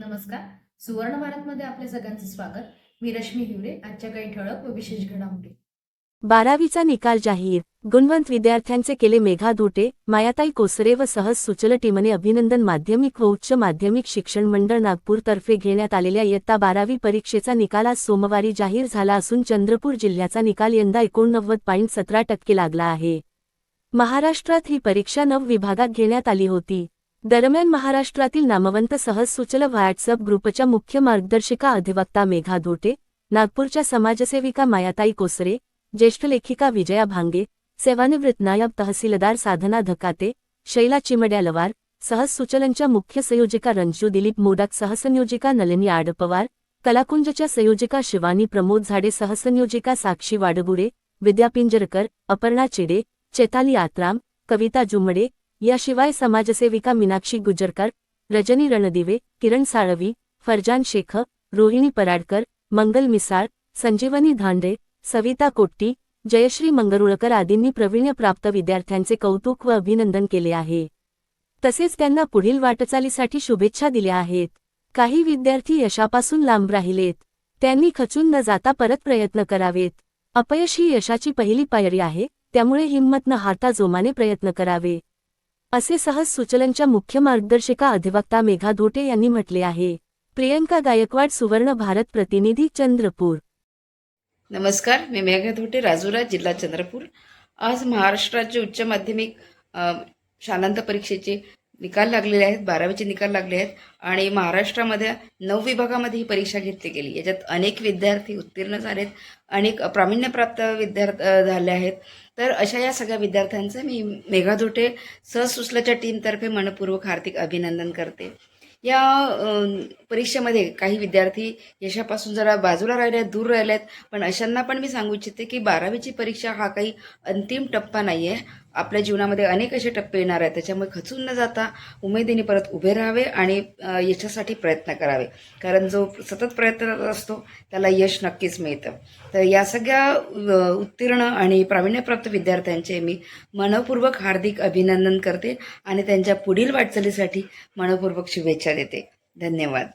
नमस्कार. सुवर्ण भारतमध्ये आपल्या सगळ्यांचं स्वागत. मी रश्मी हिवरे आजच्या काही ठळक व विशेष घडामोडी. बारावीचा निकाल जाहीर. गुणवंत विद्यार्थ्यांचे केले मेघा धोटे मायाताई कोसरे व सहज सुचल टीमने अभिनंदन माध्यमिक व उच्च माध्यमिक शिक्षण मंडळ नागपूरतर्फे घेण्यात आलेल्या इयत्ता बारावी परीक्षेचा निकाल आज सोमवारी जाहीर झाला असून चंद्रपूर जिल्ह्याचा निकाल यंदा एकोणनव्वद पॉईंट सतरा टक्के लागला आहे. महाराष्ट्रात ही परीक्षा नव विभागात घेण्यात आली होती. दरम्यान महाराष्ट्रातील नामवंत सहज सुचल व्हॉट्सअप ग्रुपच्या मुख्य मार्गदर्शिका अधिवक्ता मेघा धोटे नागपूरच्या समाजसेविका मायाताई कोसरे ज्येष्ठ लेखिका विजया भांगे सेवानिवृत्त नायब तहसीलदार साधना धकाते शैला चिमड्यालवार सहज सुचलनच्या मुख्य संयोजिका रंजू दिलीप मोडक सहसंयोजिका नलिनी आडपवार कलाकुंजच्या संयोजिका शिवानी प्रमोद झाडे सहसंयोजिका साक्षी वाडबुरे विद्यापिंजरकर अपर्णा चिडे चेताली आत्राम कविता जुमडे याशिवाय समाजसेविका मीनाक्षी गुजरकर रजनी रणदिवे किरण साळवी फरजान शेख रोहिणी पराडकर मंगल मिसाळ संजीवनी धांडे सविता कोट्टी जयश्री मंगरुळकर आदींनी प्रवीण्यप्राप्त विद्यार्थ्यांचे कौतुक व अभिनंदन केले आहे. तसेच त्यांना पुढील वाटचालीसाठी शुभेच्छा दिल्या आहेत. काही विद्यार्थी यशापासून लांब राहिलेत. त्यांनी खचून न जाता परत प्रयत्न करावेत. अपयश ही यशाची पहिली पायरी आहे त्यामुळे हिंमत न हारता जोमाने प्रयत्न करावे. असे सहज सुचलनच्या मुख्य मार्गदर्शिका अधिवक्ता मेघा धोटे यांनी म्हटले आहे. प्रियंका गायकवाड सुवर्ण भारत प्रतिनिधी चंद्रपूर. नमस्कार मी मेघा धोटे राजुरा जिल्हा चंद्रपूर. आज महाराष्ट्र राज्य उच्च माध्यमिक शालांत परीक्षेचे निकाल लागलेले आहेत बारावीचे निकाल लागले आहेत आणि महाराष्ट्रामध्ये नऊ विभागामध्ये ही परीक्षा घेतली गेली. याच्यात अनेक विद्यार्थी उत्तीर्ण झालेत अनेक प्रावीण्यप्राप्त विद्यार्थी झाले आहेत. तर अशा या सगळ्या विद्यार्थ्यांचं मी मेघाधोटे धोटे टीमतर्फे मनपूर्वक हार्दिक अभिनंदन करते. या परीक्षेमध्ये काही विद्यार्थी यशापासून जरा बाजूला राहिले आहेत दूर राहिले आहेत पण अशांना पण मी सांगू इच्छिते की बारावीची परीक्षा हा काही अंतिम टप्पा नाही आहे आपल्या जीवनामध्ये अनेक असे टप्पे येणार आहेत. त्याच्यामुळे खचून न जाता उमेदीने परत उभे राहावे आणि यशासाठी प्रयत्न करावे. कारण जो सतत प्रयत्न असतो त्याला यश नक्कीच मिळतं. तर या सगळ्या उत्तीर्ण आणि प्रावीण्यप्राप्त विद्यार्थ्यांचे मी मनपूर्वक हार्दिक अभिनंदन करते आणि त्यांच्या पुढील वाटचालीसाठी मनपूर्वक शुभेच्छा देते. धन्यवाद.